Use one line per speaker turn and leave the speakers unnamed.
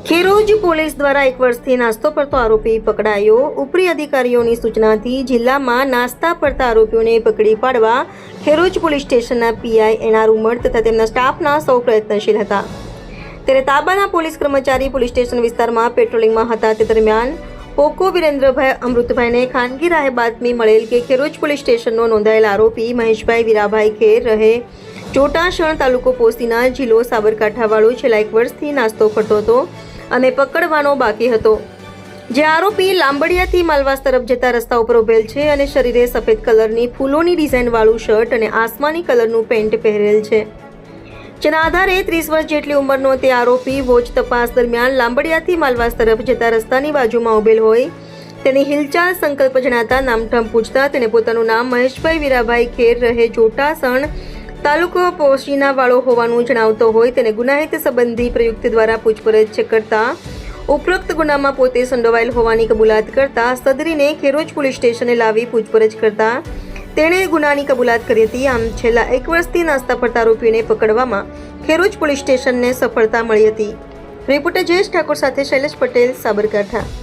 Kheroj police દ્વારા એક વર્ષથી નાસ્તો પડતો આરોપી પકડાયો. ઉપરી અધિકારીઓની સૂચનાથી જિલ્લામાં નાસ્તા પડતા આરોપીઓને પકડી પાડવા ખેરોજ પોલીસ સ્ટેશનના પીઆઈ એનઆર ઉમર તથા તેમના સ્ટાફના સૌ પ્રયત્નશીલ હતા. ત્યારે તાબાના પોલીસ કર્મચારી પોલીસ સ્ટેશન વિસ્તારમાં પેટ્રોલિંગમાં હતા. તે દરમિયાન પોકો વિરેન્દ્રભાઈ અમૃતભાઈને ખાનગી રાહે બાતમી મળેલ કે ખેરોજ પોલીસ સ્ટેશનનો નોંધાયેલ આરોપી મહેશભાઈ વીરાભાઈ ખેર રહે ચોટાશણ તાલુકો પોસીના જિલ્લો સાબરકાંઠાવાળો છેલ્લા એક વર્ષથી નાસ્તો કરતો હતો. અને પકડવાનો બાકી હતો. જે આરોપી લાંબડિયાથી માલવાસ તરફ જતા રસ્તા ઉપર ઉભેલ છે અને શરીરે સફેદ કલરની ફૂલોની ડિઝાઇનવાળું શર્ટ અને આસમાની કલરનું પેન્ટ પહેરેલ છે. જેના આધારે ત્રીસ વર્ષ જેટલી ઉંમરનો તે આરોપી વોચ તપાસ દરમિયાન લાંબડિયાથી માલવાસ તરફ જતા રસ્તાની બાજુમાં ઉભેલ હોય. તેની હિલચાલ સંકલ્પ જણાતા નામઠામ પૂછતા તેણે પોતાનું નામ મહેશભાઈ વીરાભાઈ ખેર રહે જોટાસણ તાલુકો પોશીના વાળો હોવાનું જણાવતો હોય તેને ગુનાહિત સંબંધી પ્રયુક્ત દ્વારા પૂછપરછ કરતા ઉપરોક્ત ગુનામાં પોતે સંડોવાયેલ હોવાની કબૂલાત કરતા સદરીને ખેરોજ પોલીસ સ્ટેશને લાવી પૂછપરછ કરતા તેણે ગુનાની કબૂલાત કરી હતી. આમ છેલ્લા એક વર્ષથી નાસ્તા પડતા આરોપીને પકડવામાં ખેરોજ પોલીસ સ્ટેશનને સફળતા મળી હતી. રિપોર્ટર જયેશ ઠાકોર સાથે શૈલેષ પટેલ, સાબરકાંઠા.